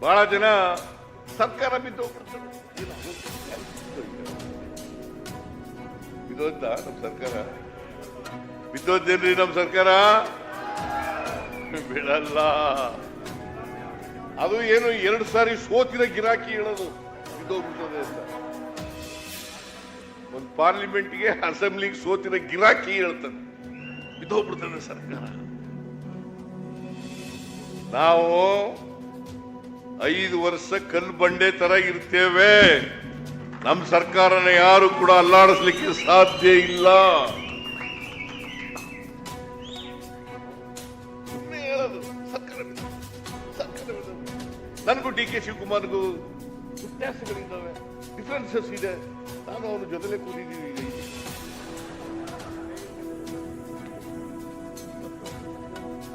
ಬಹಳ ಜನ ಸರ್ಕಾರ ಬಿದ್ದು ನಮ್ಮ ಸರ್ಕಾರ? ಬಿದ್ದೋದ್ದೇನ್ರಿ ನಮ್ಮ ಸರ್ಕಾರ? ಬಿಡಲ್ಲ. ಅದು ಏನು ಎರಡು ಸಾರಿ ಸೋತಿನ ಗಿರಾಕಿ ಹೇಳೋದು. ಬಿದ್ದೋಗ್ಬಿಡ್ತದೆ ಅಂತ. ಒಂದು ಪಾರ್ಲಿಮೆಂಟ್ಗೆ ಅಸೆಂಬ್ಲಿಗೆ ಸೋತಿನ ಗಿರಾಕಿ ಹೇಳ್ತಾನೆ ಬಿದ್ದೋಗ್ಬಿಡ್ತದೆ ಸರ್ಕಾರ. ನಾವು ಐದು ವರ್ಷ ಕಲ್ಲು ಬಂಡೆ ತರ ಇರ್ತೇವೆ. ನಮ್ಮ ಸರ್ಕಾರನ ಯಾರು ಕೂಡ ಅಲ್ಲಾಡಿಸ್ಲಿಕ್ಕೆ ಸಾಧ್ಯ ಇಲ್ಲ. ನನಗೂ ಡಿ ಕೆ ಶಿವಕುಮಾರ್ಗೂ ವ್ಯತ್ಯಾಸಗಳಿದ್ದಾವೆ ಡಿಫ್ರೆನ್ಸಸ್ ಇದೆ. ನಾನು ಅವನ ಜೊತೆಲೆ ಕೂತಿದ್ದೀವಿ.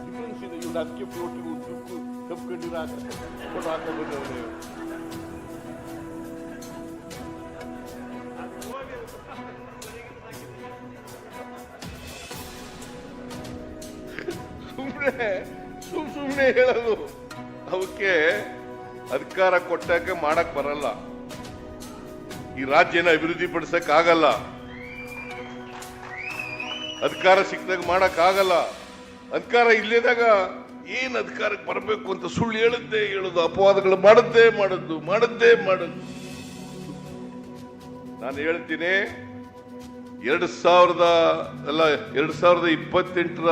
ಡಿಫ್ರೆನ್ಸ್ ಇದೆ. ಇವ್ರು ಅದಕ್ಕೆ ಹಾಕೊಂಡು ಬಂದವನೇ ಸುಮ್ಮನೆ ಸುಮ್ ಸುಮ್ಮನೆ ಹೇಳೋದು ಅವಕ್ಕೆ ಅಧಿಕಾರ ಕೊಟ್ಟಾಗ ಮಾಡಕ್ ಬರಲ್ಲ ಈ ರಾಜ್ಯನ ಅಭಿವೃದ್ಧಿ ಪಡಿಸಕ್ ಆಗಲ್ಲ ಅಧಿಕಾರ ಸಿಕ್ಕಿದಾಗ ಮಾಡಕ್ ಆಗಲ್ಲ ಅಧಿಕಾರ ಇಲ್ಲದಾಗ ಏನ್ ಅಧಿಕಾರಕ್ಕೆ ಬರಬೇಕು ಅಂತ ಸುಳ್ಳು ಹೇಳುತ್ತೆ ಹೇಳುದು, ಅಪವಾದಗಳು ಮಾಡದ್ದೇ ಮಾಡದ್ದು ಮಾಡದ್ದೇ ಮಾಡದ್ದು ನಾನು ಹೇಳ್ತೀನಿ, ಎರಡು ಸಾವಿರದ, ಅಲ್ಲ, ಎರಡು ಸಾವಿರದ ಇಪ್ಪತ್ತೆಂಟರ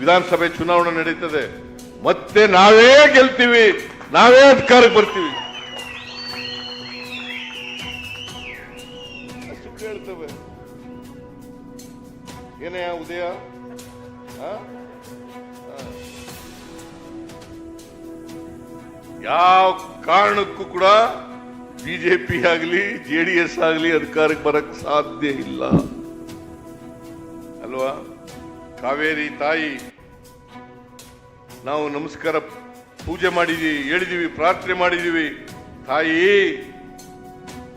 ವಿಧಾನಸಭೆ ಚುನಾವಣೆ ನಡೀತದೆ. ಮತ್ತೆ ನಾವೇ ಗೆಲ್ತೀವಿ, ನಾವೇ ಅಧಿಕಾರಕ್ಕೆ ಬರ್ತೀವಿ. ಹೇಳ್ತೇವೆ ಏನೇ ಉದಯ? ಯಾವ ಕಾರಣಕ್ಕೂ ಕೂಡ ಬಿಜೆಪಿ ಆಗಲಿ, ಜೆ ಡಿ ಎಸ್ ಆಗಲಿ ಅಧಿಕಾರಕ್ಕೆ ಬರಕ್ಕೆ ಸಾಧ್ಯ ಇಲ್ಲ. ಅಲ್ವಾ? ಕಾವೇರಿ ತಾಯಿ, ನಾವು ನಮಸ್ಕಾರ ಪೂಜೆ ಮಾಡಿದೀವಿ, ಹೇಳಿದೀವಿ, ಪ್ರಾರ್ಥನೆ ಮಾಡಿದೀವಿ. ತಾಯಿ,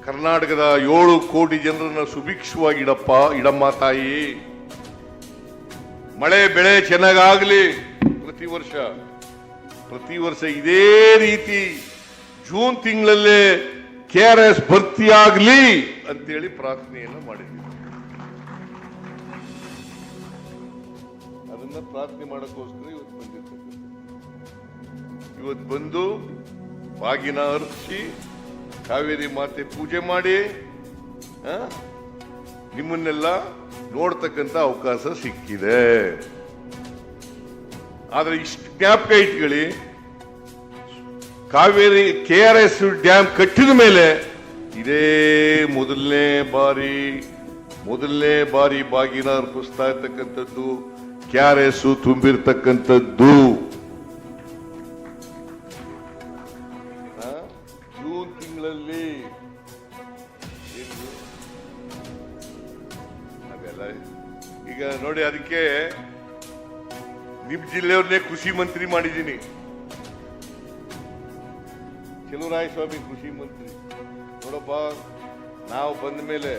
ಕರ್ನಾಟಕದ ಏಳು ಕೋಟಿ ಜನರನ್ನ ಸುಭಿಕ್ಷವಾಗಿ ಇಡಪ್ಪ, ಇಡಮ್ಮ ತಾಯಿ. ಮಳೆ, ಬೆಳೆ ಚೆನ್ನಾಗಾಗ್ಲಿ ಪ್ರತಿ ವರ್ಷ. ಪ್ರತಿ ವರ್ಷ ಇದೇ ರೀತಿ ಜೂನ್ ತಿಂಗಳಲ್ಲೇ ಕೆ ಆರ್ ಎಸ್ ಭರ್ತಿಯಾಗಲಿ ಅಂತೇಳಿ ಪ್ರಾರ್ಥನೆಯನ್ನು ಮಾಡಿದ್ವಿ ಅದನ್ನ ಪ್ರಾರ್ಥನೆ ಮಾಡಕ್ಕೋಸ್ಕರ ಇವತ್ತು ಬಂದಿರ್ತಕ್ಕಂಥ ಇವತ್ತು ಬಂದು ಬಾಗಿನ ಅರ್ಪಿಸಿ ಕಾವೇರಿ ಮಾತೆ ಪೂಜೆ ಮಾಡಿ ನಿಮ್ಮನ್ನೆಲ್ಲ ನೋಡ್ತಕ್ಕಂಥ ಅವಕಾಶ ಸಿಕ್ಕಿದೆ. ಆದ್ರೆ ಇಷ್ಟು ಜ್ಞಾಪಕ ಇಟ್ಕೊಳ್ಳಿ Kaveri K R S dam ಕಟ್ಟಿದ ಮೇಲೆ ಇದೇ ಮೊದಲನೇ ಬಾರಿ ಮೊದಲನೇ ಬಾರಿ ಬಾಗಿನ ಅರ್ಪಿಸ್ತಾ ಇರ್ತಕ್ಕಂಥದ್ದು, ಕೆ ಆರ್ ಎಸ್ ತುಂಬಿರ್ತಕ್ಕಂಥದ್ದು. ಜೂನ್ ತಿಂಗಳಲ್ಲಿ ಈಗ ನೋಡಿ, ಅದಕ್ಕೆ ನಿಮ್ ಜಿಲ್ಲೆಯವ್ರನ್ನೇ ಕೃಷಿ ಮಂತ್ರಿ ಮಾಡಿದ್ದೀನಿ. ಚಲುರಾಯಸ್ವಾಮಿ ಕೃಷಿ ಮಂತ್ರಿ. ನೋಡಪ್ಪ, ನಾವು ಬಂದ ಮೇಲೆ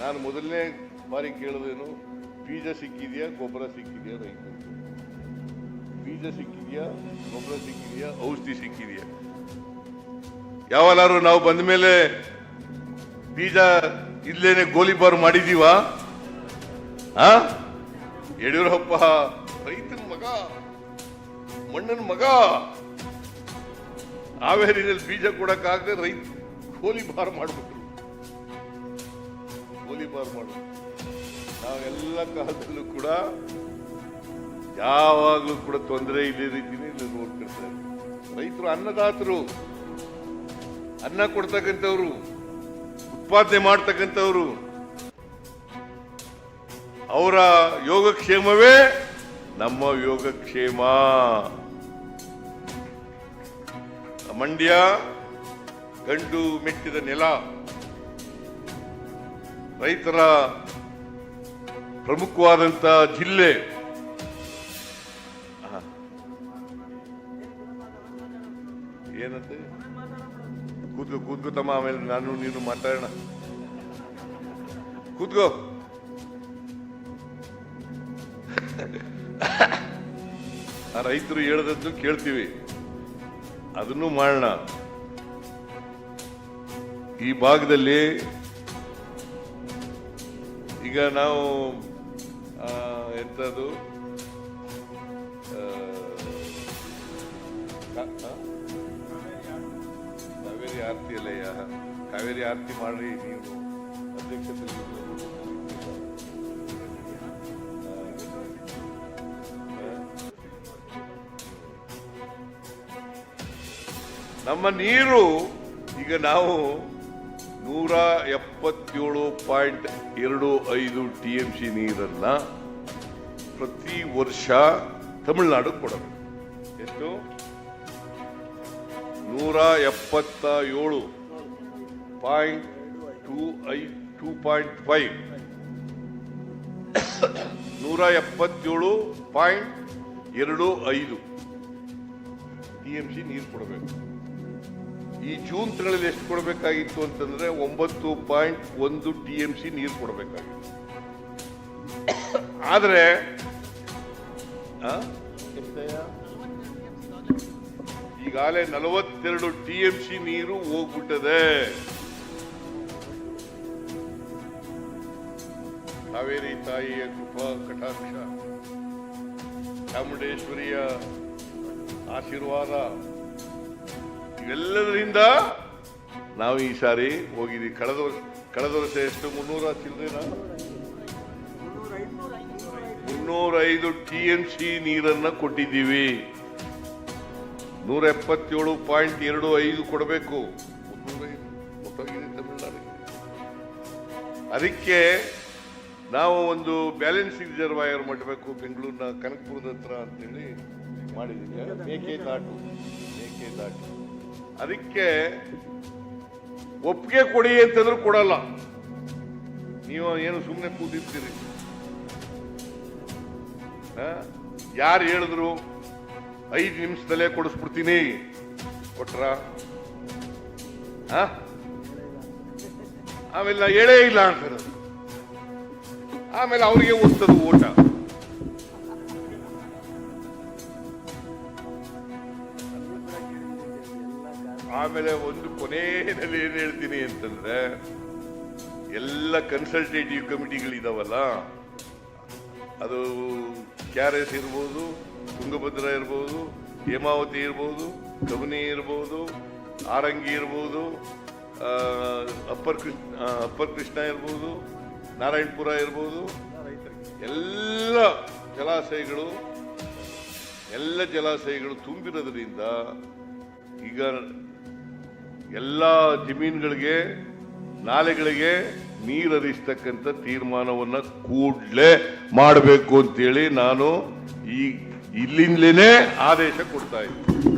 ನಾನು ಮೊದಲನೇ ಬಾರಿ ಕೇಳಿದೇನು, ಬೀಜ ಸಿಕ್ಕಿದೆಯಾ, ಗೊಬ್ಬರ ಸಿಕ್ಕಿದೆಯಾ ರೈತರು ಬೀಜ ಸಿಕ್ಕಿದೆಯಾ, ಗೊಬ್ಬರ ಸಿಕ್ಕಿದೆಯಾ, ಔಷಧಿ ಸಿಕ್ಕಿದೆಯಾ? ಯಾವಲಾರು ನಾವು ಬಂದ ಮೇಲೆ ಬೀಜ ಇಲ್ಲೇನೆ ಗೋಲಿಬಾರ್ ಮಾಡಿದೀವಾ? ಯಡಿಯೂರಪ್ಪ ರೈತನ ಮಗ, ಮಣ್ಣನ ಮಗ. ಹಾವೇರಿನಲ್ಲಿ ಬೀಜ ಕೊಡಕ್ಕಾಗದೆ ರೈತ ಕೋಲಿ ಬಾರ್ ಮಾಡ್ಬಿಟ್ರು. ಗೋಲಿಬಾರ್ ಮಾಡ್ಬಿಟ್ರು. ನಾವೆಲ್ಲ ಕಾಲದಲ್ಲೂ ಕೂಡ ಯಾವಾಗಲೂ ಕೂಡ ತೊಂದರೆ ಇಲ್ಲೇ ರೀತಿನೇ ಇಲ್ಲಿ ನೋಡ್ತಿರ್ತಾರೆ ರೈತರು ಅನ್ನದಾತರು. ಅನ್ನ ಕೊಡ್ತಕ್ಕಂಥವ್ರು, ಉತ್ಪಾದನೆ ಮಾಡ್ತಕ್ಕಂಥವ್ರು. ಅವರ ಯೋಗಕ್ಷೇಮವೇ ನಮ್ಮ ಯೋಗಕ್ಷೇಮ. ಮಂಡ್ಯ, ಗಂಡು ಮೆಟ್ಟಿದ ನೆಲ. ರೈತರ ಪ್ರಮುಖವಾದಂತ ಜಿಲ್ಲೆ. ಏನಂತೆ? ಕೂತ್ಕೋ ಕೂತ್ಕೋತಮ್ಮ ಆಮೇಲೆ ನಾನು, ನೀನು ಮಾತಾಡೋಣ. ಕೂತ್ಕೋ. ರೈತರು ಹೇಳದದ್ದು ಕೇಳ್ತೀವಿ. ಅದನ್ನು ಮಾಡೋಣ ಈ ಭಾಗದಲ್ಲಿ ಈಗ ನಾವು ಎಂತದು? ಕಾವೇರಿ ಆರತಿ ಅಲ್ಲಯ್ಯ. ಕಾವೇರಿ ಆರತಿ ಮಾಡ್ರಿ ನೀವು. ಅಧ್ಯಕ್ಷತೆ ನಮ್ಮ ನೀರು ಈಗ ನಾವು ನೂರ ಎಪ್ಪತ್ತೇಳು ಪಾಯಿಂಟ್ ಎರಡು ಐದು ಟಿ ಎಂ ಸಿ ನೀರನ್ನ ಪ್ರತಿ ವರ್ಷ ತಮಿಳುನಾಡು ಕೊಡಬೇಕು. ಎಷ್ಟು? ನೂರ ಎಪ್ಪತ್ತ ಏಳು ಪಾಯಿಂಟ್ ಟೂ ಐ, ಟೂ ಪಾಯಿಂಟ್ ಫೈವ್. ನೂರ ಎಪ್ಪತ್ತೇಳು ಪಾಯಿಂಟ್ ಎರಡು ಐದು ಟಿ ಎಂ ಸಿ ನೀರು ಕೊಡಬೇಕು. ಈ ಜೂನ್ ತಿಂಗಳಲ್ಲಿ ಎಷ್ಟು ಕೊಡಬೇಕಾಗಿತ್ತು ಅಂತಂದ್ರೆ ಒಂಬತ್ತು ಪಾಯಿಂಟ್ ಒಂದು ಟಿ ಎಂ ಸಿ ನೀರು ಕೊಡಬೇಕಾಗಿತ್ತು. ಆದರೆ? ಈಗಾಗಲೇ ನಲವತ್ತೆರಡು ಟಿ ಎಂ ಸಿ ನೀರು ಹೋಗ್ಬಿಟ್ಟದೆ. ಕಾವೇರಿ ತಾಯಿಯ ಕೃಪಾ ಕಟಾಕ್ಷ. ಚಾಮುಂಡೇಶ್ವರಿಯ ಆಶೀರ್ವಾದ. ಇವೆಲ್ಲದರಿಂದ ನಾವು ಈ ಸಾರಿ ಹೋಗಿದ್ದೀವಿ ಕಳೆದ ವರ್ಷ ಕಳೆದ ವರ್ಷ ಎಷ್ಟು? ಮುನ್ನೂರ ಚಿಲ್ಲರೆ ಮುನ್ನೂರೈದು ಟಿ ಎನ್ ಸಿ ನೀರನ್ನ ಕೊಟ್ಟಿದ್ದೀವಿ. ನೂರ ಎಪ್ಪತ್ತೇಳು ಪಾಯಿಂಟ್ ಎರಡು ಐದು ಕೊಡಬೇಕು. ಅದಕ್ಕೆ ನಾವು ಒಂದು ಬ್ಯಾಲೆನ್ಸಿಂಗ್ ರಿಸರ್ವಾಯರ್ ಮಾಡಬೇಕು. ಬೆಂಗಳೂರಿನ ಕನಕಪುರದ ಹತ್ರ ಅಂತೇಳಿ ಮಾಡಿದ್ದೀವಿ. ಅದಕ್ಕೆ ಒಪ್ಪಿಗೆ ಕೊಡಿ ಅಂತಂದ್ರೂ ಕೊಡಲ್ಲ. ನೀವು ಏನು ಸುಮ್ಮನೆ ಕೂತಿರ್ತೀರಿ? ಯಾರು ಹೇಳಿದ್ರು? ಐದು ನಿಮಿಷದಲ್ಲೇ ಕೊಡಿಸ್ಬಿಡ್ತೀನಿ. ಕೊಟ್ರ? ಆಮೇಲೆ ನಾ ಹೇಳೇ ಇಲ್ಲ ಅಂತ ಆಮೇಲೆ ಅವ್ರಿಗೆ ಓದ್ತದ ಊಟ ಆಮೇಲೆ ಒಂದು ಕೊನೆಯಲ್ಲಿ ಏನು ಹೇಳ್ತೀನಿ ಅಂತಂದ್ರೆ, ಎಲ್ಲ ಕನ್ಸಲ್ಟೇಟಿವ್ ಕಮಿಟಿಗಳಿದಾವಲ್ಲ ಅದು ಕೆ ಆರ್ ಎಸ್ ಇರ್ಬೋದು, ತುಂಗಭದ್ರ ಇರ್ಬೋದು, ಹೇಮಾವತಿ ಇರ್ಬೋದು, ಕವನಿ ಇರ್ಬೋದು, ಆರಂಗಿ ಇರ್ಬೋದು ಅಪ್ಪರ್ ಕೃಷ್ಣ ಅಪ್ಪರ್ ಕೃಷ್ಣ ಇರ್ಬೋದು, ನಾರಾಯಣಪುರ ಇರ್ಬೋದು, ಎಲ್ಲ ಜಲಾಶಯಗಳು ಎಲ್ಲ ಜಲಾಶಯಗಳು ತುಂಬಿರೋದ್ರಿಂದ ಈಗ ಎಲ್ಲ ಜಮೀನುಗಳಿಗೆ, ನಾಲೆಗಳಿಗೆ ನೀರು ಹರಿಸ್ತಕ್ಕಂಥ ತೀರ್ಮಾನವನ್ನ ಕೂಡಲೇ ಮಾಡಬೇಕು ಅಂತೇಳಿ ನಾನು ಈ ಇಲ್ಲಿಂದಲೇ ಆದೇಶ ಕೊಡ್ತಾ ಇದ್ದೀನಿ.